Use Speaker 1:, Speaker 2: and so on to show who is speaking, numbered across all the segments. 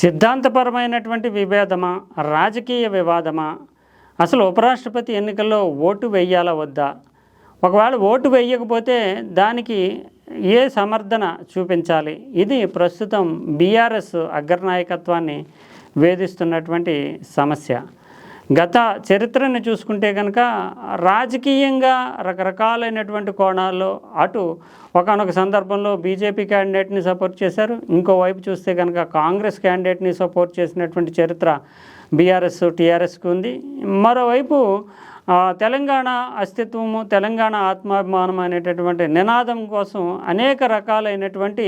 Speaker 1: సిద్ధాంతపరమైనటువంటి విభేదమా? రాజకీయ వివాదమా? అసలు ఉపరాష్ట్రపతి ఎన్నికల్లో ఓటు వేయాలా వద్దా? ఒకవేళ ఓటు వేయకపోతే దానికి ఏ సమర్థన చూపించాలి? ఇది ప్రస్తుతం బీఆర్ఎస్ అగ్రనాయకత్వాన్ని వేధిస్తున్నటువంటి సమస్య. గత చరిత్రను చూసుకుంటే కనుక రాజకీయంగా రకరకాలైనటువంటి కోణాల్లో అటు ఒకనొక సందర్భంలో బీజేపీ క్యాండిడేట్ని సపోర్ట్ చేశారు. ఇంకోవైపు చూస్తే కనుక కాంగ్రెస్ క్యాండిడేట్ని సపోర్ట్ చేసినటువంటి చరిత్ర బీఆర్ఎస్ టీఆర్ఎస్కి ఉంది. మరోవైపు తెలంగాణ అస్తిత్వము తెలంగాణ ఆత్మాభిమానం అనేటటువంటి నినాదం కోసం అనేక రకాలైనటువంటి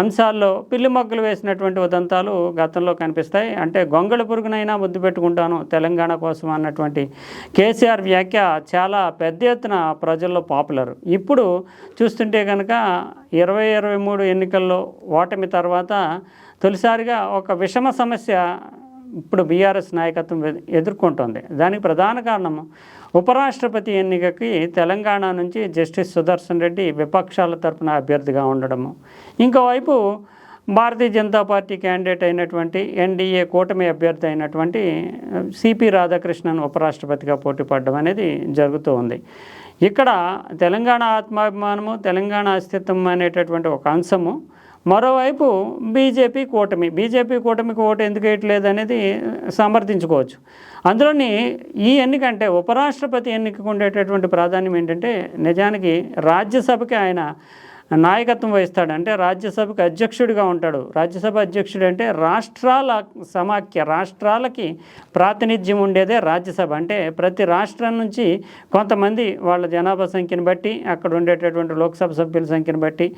Speaker 1: అంశాల్లో పిల్లి మొగ్గలు వేసినటువంటి ఉదంతాలు గతంలో కనిపిస్తాయి. అంటే గొంగళ పురుగునైనా ముద్దు పెట్టుకుంటాను తెలంగాణ కోసం అన్నటువంటి కేసీఆర్ వ్యాఖ్య చాలా పెద్ద ఎత్తున ప్రజల్లో పాపులర్. ఇప్పుడు చూస్తుంటే కనుక ఇరవై ఇరవై మూడు ఎన్నికల్లో ఓటమి తర్వాత తొలిసారిగా ఒక విషమ సమస్య ఇప్పుడు బీఆర్ఎస్ నాయకత్వం ఎదుర్కొంటోంది. దానికి ప్రధాన కారణం ఉపరాష్ట్రపతి ఎన్నికకి తెలంగాణ నుంచి జస్టిస్ సుదర్శన్ రెడ్డి విపక్షాల తరఫున అభ్యర్థిగా ఉండడము. ఇంకోవైపు భారతీయ జనతా పార్టీ క్యాండిడేట్ అయినటువంటి ఎన్డీఏ కూటమి అభ్యర్థి అయినటువంటి సిపి రాధాకృష్ణన్ ఉపరాష్ట్రపతిగా పోటీ పడడం అనేది జరుగుతూ ఉంది. ఇక్కడ తెలంగాణ ఆత్మాభిమానము తెలంగాణ అస్తిత్వం అనేటటువంటి ఒక అంశము మరోవైపు బీజేపీ కూటమి బీజేపీ కూటమికి ఓటు ఎందుకు వేయట్లేదు అనేది సమర్థించుకోవచ్చు. అందులోని ఈ ఎన్నిక అంటే ఉపరాష్ట్రపతి ఎన్నికకు ఉండేటటువంటి ప్రాధాన్యం ఏంటంటే నిజానికి రాజ్యసభకి ఆయన నాయకత్వం వహిస్తాడు. అంటే రాజ్యసభకు అధ్యక్షుడిగా ఉంటాడు. రాజ్యసభ అధ్యక్షుడు అంటే రాష్ట్రాల సమాఖ్య రాష్ట్రాలకి ప్రాతినిధ్యం ఉండేదే రాజ్యసభ. అంటే ప్రతి రాష్ట్రం నుంచి కొంతమంది వాళ్ళ జనాభా సంఖ్యను బట్టి అక్కడ ఉండేటటువంటి లోక్సభ సభ్యుల సంఖ్యను బట్టి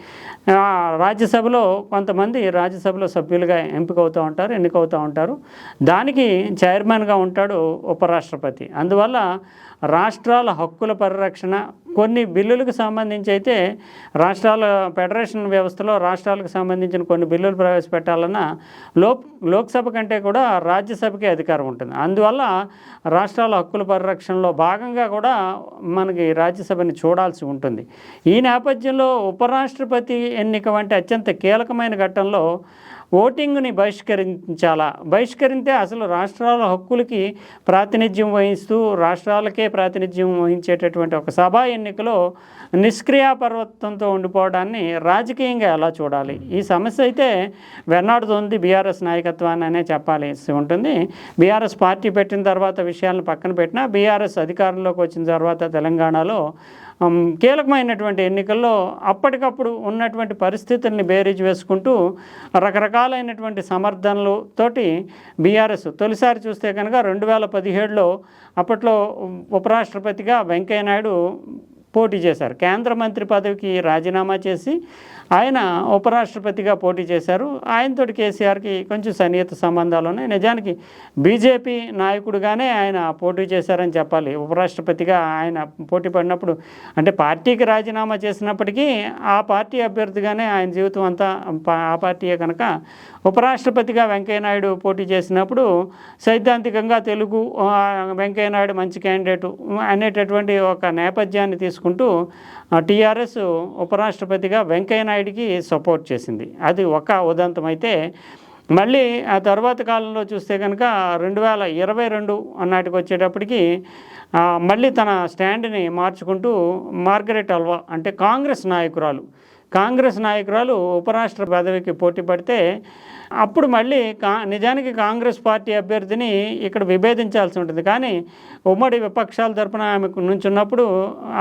Speaker 1: రాజ్యసభలో కొంతమంది రాజ్యసభలో సభ్యులుగా ఎంపిక అవుతూ ఉంటారు ఎన్నికవుతూ ఉంటారు. దానికి చైర్మన్గా ఉంటాడు ఉపరాష్ట్రపతి. అందువల్ల రాష్ట్రాల హక్కుల పరిరక్షణ కొన్ని బిల్లులకు సంబంధించి అయితే రాష్ట్రాల ఫెడరేషన్ వ్యవస్థలో రాష్ట్రాలకు సంబంధించిన కొన్ని బిల్లులు ప్రవేశపెట్టాలన్నా లో లోక్సభ కంటే కూడా రాజ్యసభకే అధికారం ఉంటుంది. అందువల్ల రాష్ట్రాల హక్కుల పరిరక్షణలో భాగంగా కూడా మనకి రాజ్యసభని చూడాల్సి ఉంటుంది. ఈ నేపథ్యంలో ఉపరాష్ట్రపతి ఎన్నిక వంటి అత్యంత కీలకమైన ఘట్టంలో ఓటింగ్ని బహిష్కరించాలా? బహిష్కరిస్తే అసలు రాష్ట్రాల హక్కులకి ప్రాతినిధ్యం వహిస్తూ రాష్ట్రాలకే ప్రాతినిధ్యం వహించేటటువంటి ఒక సభ ఎన్నికలో నిష్క్రియాపర్వత్వంతో ఉండిపోవడాన్ని రాజకీయంగా ఎలా చూడాలి? ఈ సమస్య అయితే వెన్నాడుతోంది బీఆర్ఎస్ నాయకత్వాన్ని అనే చెప్పాల్సి ఉంటుంది. బీఆర్ఎస్ పార్టీ పెట్టిన తర్వాత విషయాలను పక్కన పెట్టినా బీఆర్ఎస్ అధికారంలోకి వచ్చిన తర్వాత తెలంగాణలో కీలకమైనటువంటి ఎన్నికల్లో అప్పటికప్పుడు ఉన్నటువంటి పరిస్థితుల్ని బేరీజ్ వేసుకుంటూ రకరకాలైనటువంటి సమర్థనలు తోటి బీఆర్ఎస్ తొలిసారి చూస్తే కనుక రెండు వేల పదిహేడులో అప్పట్లో ఉపరాష్ట్రపతిగా వెంకయ్యనాయుడు పోటీ చేశారు. కేంద్ర మంత్రి పదవికి రాజీనామా చేసి ఆయన ఉపరాష్ట్రపతిగా పోటీ చేశారు. ఆయనతోటి కేసీఆర్కి కొంచెం సన్నిహిత సంబంధాలు ఉన్నాయి. నిజానికి బీజేపీ నాయకుడుగానే ఆయన పోటీ చేశారని చెప్పాలి. ఉపరాష్ట్రపతిగా ఆయన పోటీ పడినప్పుడు అంటే పార్టీకి రాజీనామా చేసినప్పటికీ ఆ పార్టీ అభ్యర్థిగానే ఆయన జీవితం అంతా ఆ పార్టీయే కనుక ఉపరాష్ట్రపతిగా వెంకయ్యనాయుడు పోటీ చేసినప్పుడు సైద్ధాంతికంగా తెలుగు వెంకయ్యనాయుడు మంచి క్యాండిడేటు అనేటటువంటి ఒక నేపథ్యాన్ని తీసుకుంటూ టీఆర్ఎస్ ఉపరాష్ట్రపతిగా నాయుడికి సపోర్ట్ చేసింది. అది ఒక ఉదంతం అయితే మళ్ళీ ఆ తర్వాత కాలంలో చూస్తే కనుక రెండు వేల ఇరవై రెండు నాటికి వచ్చేటప్పటికి మళ్ళీ తన స్టాండ్ని మార్చుకుంటూ మార్గరెట్ అల్వా అంటే కాంగ్రెస్ నాయకురాలు కాంగ్రెస్ నాయకురాలు ఉపరాష్ట్ర పదవికి పోటీ పడితే అప్పుడు మళ్ళీ కా నిజానికి కాంగ్రెస్ పార్టీ అభ్యర్థిని ఇక్కడ విభేదించాల్సి ఉంటుంది. కానీ ఉమ్మడి విపక్షాల తరపున ఆమెకు నుంచున్నప్పుడు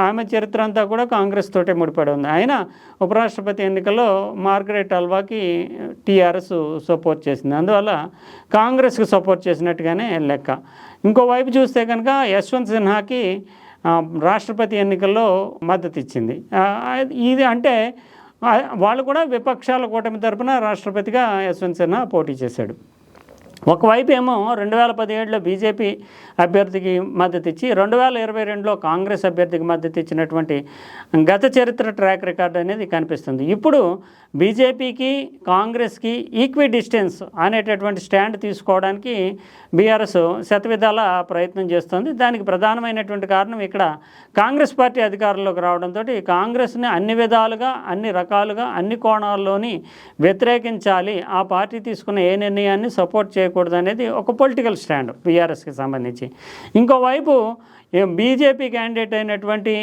Speaker 1: ఆమె చరిత్ర అంతా కూడా కాంగ్రెస్ తోటే ముడిపడి ఉంది. అయినా ఉపరాష్ట్రపతి ఎన్నికల్లో మార్గరెట్ అల్వాకి టీఆర్ఎస్ సపోర్ట్ చేసింది. అందువల్ల కాంగ్రెస్కి సపోర్ట్ చేసినట్టుగానే లెక్క. ఇంకోవైపు చూస్తే కనుక యశ్వంత్ సిన్హాకి రాష్ట్రపతి ఎన్నికల్లో మద్దతు ఇచ్చింది ఇది అంటే వాళ్ళు కూడా విపక్షాల కూటమి తరపున రాష్ట్రపతిగా యశ్వంత్ సిన్హా పోటీ చేశాడు. ఒకవైపు ఏమో రెండు వేల పదిహేడులో బీజేపీ అభ్యర్థికి మద్దతు ఇచ్చి రెండు వేల ఇరవై రెండులో కాంగ్రెస్ అభ్యర్థికి మద్దతు ఇచ్చినటువంటి గత చరిత్ర ట్రాక్ రికార్డ్ అనేది కనిపిస్తుంది. ఇప్పుడు బీజేపీకి కాంగ్రెస్కి ఈక్వి డిస్టెన్స్ అనేటటువంటి స్టాండ్ తీసుకోవడానికి బీఆర్ఎస్ శతవిధాల ప్రయత్నం చేస్తుంది. దానికి ప్రధానమైనటువంటి కారణం ఇక్కడ కాంగ్రెస్ పార్టీ అధికారంలోకి రావడంతో కాంగ్రెస్ని అన్ని విధాలుగా అన్ని రకాలుగా అన్ని కోణాల్లోని వ్యతిరేకించాలి. ఆ పార్టీ తీసుకున్న ఏ నిర్ణయాన్ని సపోర్ట్ చేయకూడదు అనేది ఒక పొలిటికల్ స్టాండ్ బీఆర్ఎస్కి సంబంధించి. ఇంకోవైపు బీజేపీ క్యాండిడేట్ అయినటువంటి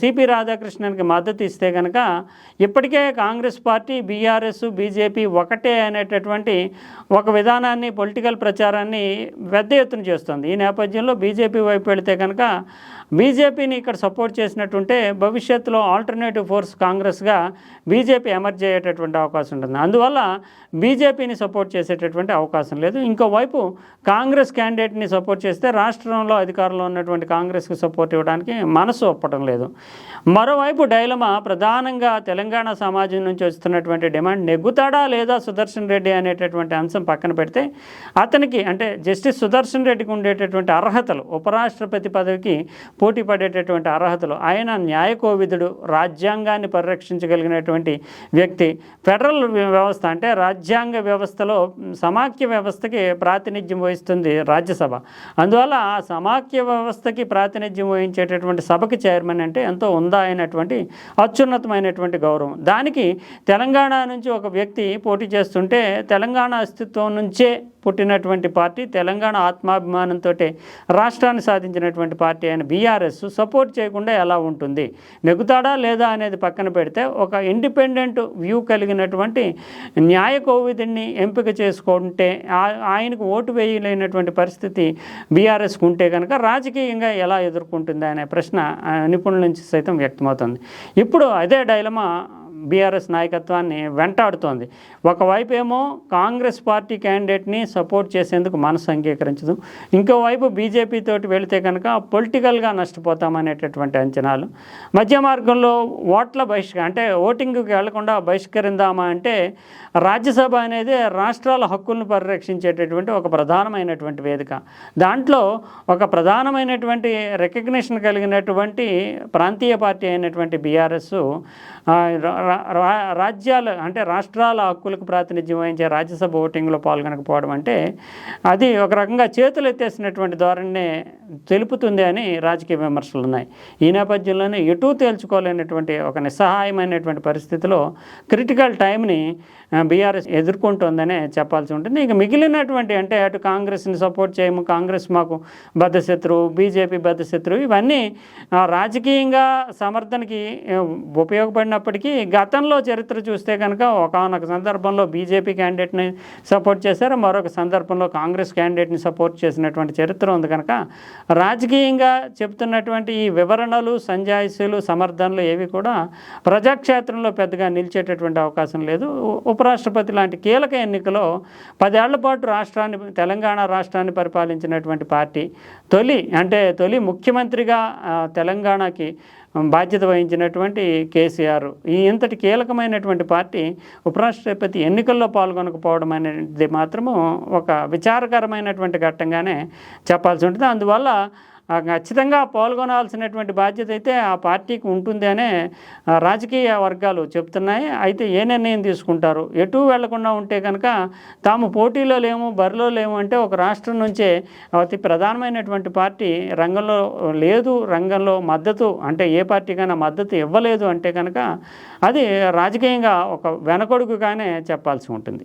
Speaker 1: సిపి రాధాకృష్ణన్కి మద్దతు ఇస్తే కనుక ఇప్పటికే కాంగ్రెస్ పార్టీ బీఆర్ఎస్ బీజేపీ ఒకటే అనేటటువంటి ఒక విధానాన్ని పొలిటికల్ ప్రచారాన్ని పెద్ద ఎత్తున చేస్తుంది. ఈ నేపథ్యంలో బీజేపీ వైపు వెళితే కనుక బీజేపీని ఇక్కడ సపోర్ట్ చేసినట్టుంటే భవిష్యత్తులో ఆల్టర్నేటివ్ ఫోర్స్ కాంగ్రెస్గా బీజేపీ ఎమర్జ్ అయ్యేటటువంటి అవకాశం ఉంటుంది. అందువల్ల బీజేపీని సపోర్ట్ చేసేటటువంటి అవకాశం లేదు. ఇంకోవైపు కాంగ్రెస్ క్యాండిడేట్ని సపోర్ట్ చేస్తే రాష్ట్రంలో అధికారంలో ఉన్నటువంటి కాంగ్రెస్కి సపోర్ట్ ఇవ్వడానికి మనసు ఒప్పటం లేదు. మరోవైపు డైలమా ప్రధానంగా తెలంగాణ సమాజం నుంచి వస్తున్నటువంటి డిమాండ్ నెగ్గుతాడా లేదా సుదర్శన్ రెడ్డి అనేటటువంటి అంశం పక్కన పెడితే అతనికి అంటే జస్టిస్ సుదర్శన్ రెడ్డికి ఉండేటటువంటి అర్హతలు ఉపరాష్ట్రపతి పదవికి పోటీ పడేటటువంటి అర్హతలు. ఆయన న్యాయకోవిదుడు రాజ్యాంగాన్ని పరిరక్షించగలిగినటువంటి వ్యక్తి. ఫెడరల్ వ్యవస్థ అంటే రాజ్యాంగ వ్యవస్థలో సమాఖ్య వ్యవస్థకి ప్రాతినిధ్యం వహిస్తుంది రాజ్యసభ. అందువల్ల ఆ సమాఖ్య వ్యవస్థకి ప్రాతినిధ్యం వహించేటటువంటి సభకి చైర్మన్ అంటే ఎంతో ఉందా అయినటువంటి అత్యున్నతమైనటువంటి గౌరవం. దానికి తెలంగాణ నుంచి ఒక వ్యక్తి పోటీ చేస్తుంటే తెలంగాణ అస్తిత్వం నుంచే పుట్టినటువంటి పార్టీ తెలంగాణ ఆత్మాభిమానంతో రాష్ట్రాన్ని సాధించినటువంటి పార్టీ అయిన టీఆర్ఎస్ సపోర్ట్ చేయకుండా ఎలా ఉంటుంది? నెగ్గుతాడా లేదా అనేది పక్కన పెడితే ఒక ఇండిపెండెంట్ వ్యూ కలిగినటువంటి న్యాయ కోవిదుని ఎంపిక చేసుకుంటే ఆయనకు ఓటు వేయలేనటువంటి పరిస్థితి బీఆర్ఎస్కు ఉంటే కనుక రాజకీయంగా ఎలా ఎదుర్కొంటుంది అనే ప్రశ్న నిపుణుల నుంచి సైతం వ్యక్తమవుతుంది. ఇప్పుడు అదే డైలమా బీఆర్ఎస్ నాయకత్వాన్ని వెంటాడుతోంది. ఒకవైపు ఏమో కాంగ్రెస్ పార్టీ క్యాండిడేట్ని సపోర్ట్ చేసేందుకు మనసు అంగీకరించదు. ఇంకోవైపు బీజేపీ తోటి వెళితే కనుక పొలిటికల్గా నష్టపోతామనేటటువంటి అంచనాలు. మధ్య మార్గంలో ఓట్ల బహిష్కరణ అంటే ఓటింగ్కి వెళ్ళకుండా బహిష్కరిందామా అంటే రాజ్యసభ అనేది రాష్ట్రాల హక్కులను పరిరక్షించేటటువంటి ఒక ప్రధానమైనటువంటి వేదిక. దాంట్లో ఒక ప్రధానమైనటువంటి రికగ్నిషన్ కలిగినటువంటి ప్రాంతీయ పార్టీ అయినటువంటి బీఆర్ఎస్ రాజ్యాలు అంటే రాష్ట్రాల హక్కులకు ప్రాతినిధ్యం వహించే రాజ్యసభ ఓటింగ్లో పాల్గొనకపోవడం అంటే అది ఒక రకంగా చేతులు ఎత్తేసినటువంటి ధోరణినే తెలుపుతుంది అని రాజకీయ విమర్శలు ఉన్నాయి. ఈ నేపథ్యంలోనే ఎటూ తేల్చుకోలేనటువంటి ఒక నిస్సహాయమైనటువంటి పరిస్థితిలో క్రిటికల్ టైంని బీఆర్ఎస్ ఎదుర్కొంటుందనే చెప్పాల్సి ఉంటుంది. ఇక మిగిలినటువంటి అంటే అటు కాంగ్రెస్ని సపోర్ట్ చేయము కాంగ్రెస్ మాకు బద్ధశత్రువు బీజేపీ బద్ధశత్రువు ఇవన్నీ రాజకీయంగా సమర్థనకి ఉపయోగపడినప్పటికీ గతంలో చరిత్ర చూస్తే కనుక ఒకనొక సందర్భంలో బీజేపీ క్యాండిడేట్ని సపోర్ట్ చేశారు మరొక సందర్భంలో కాంగ్రెస్ క్యాండిడేట్ని సపోర్ట్ చేసినటువంటి చరిత్ర ఉంది కనుక. రాజకీయంగా చెప్తున్నటువంటి ఈ వివరణలు సంజాయిషీలు సమర్థనలు ఏవి కూడా ప్రజాక్షేత్రంలో పెద్దగా నిలిచేటటువంటి అవకాశం లేదు. ఉపరాష్ట్రపతి లాంటి కీలక ఎన్నికలో పదేళ్ళ పాటు రాష్ట్రాన్ని తెలంగాణ రాష్ట్రాన్ని పరిపాలించినటువంటి పార్టీ తొలి అంటే తొలి ముఖ్యమంత్రిగా తెలంగాణకి బాధ్యత వహించినటువంటి కేసీఆర్. ఈ ఇంతటి కీలకమైనటువంటి పార్టీ ఉపరాష్ట్రపతి ఎన్నికల్లో పాల్గొనకపోవడం అనేది మాత్రము ఒక విచారకరమైనటువంటి ఘట్టంగానే చెప్పాల్సి ఉంటుంది. అందువల్ల ఖచ్చితంగా పాల్గొనాల్సినటువంటి బాధ్యత అయితే ఆ పార్టీకి ఉంటుంది అనే రాజకీయ వర్గాలు చెప్తున్నాయి. అయితే ఏ నిర్ణయం తీసుకుంటారు? ఎటు వెళ్ళకుండా ఉంటే కనుక తాము పోటీలో లేము బరిలో లేము అంటే ఒక రాష్ట్రం నుంచే అతి ప్రధానమైనటువంటి పార్టీ రంగంలో లేదు రంగంలో మద్దతు అంటే ఏ పార్టీకైనా మద్దతు ఇవ్వలేదు అంటే కనుక అది రాజకీయంగా ఒక వెనకొడుకుగానే చెప్పాల్సి ఉంటుంది.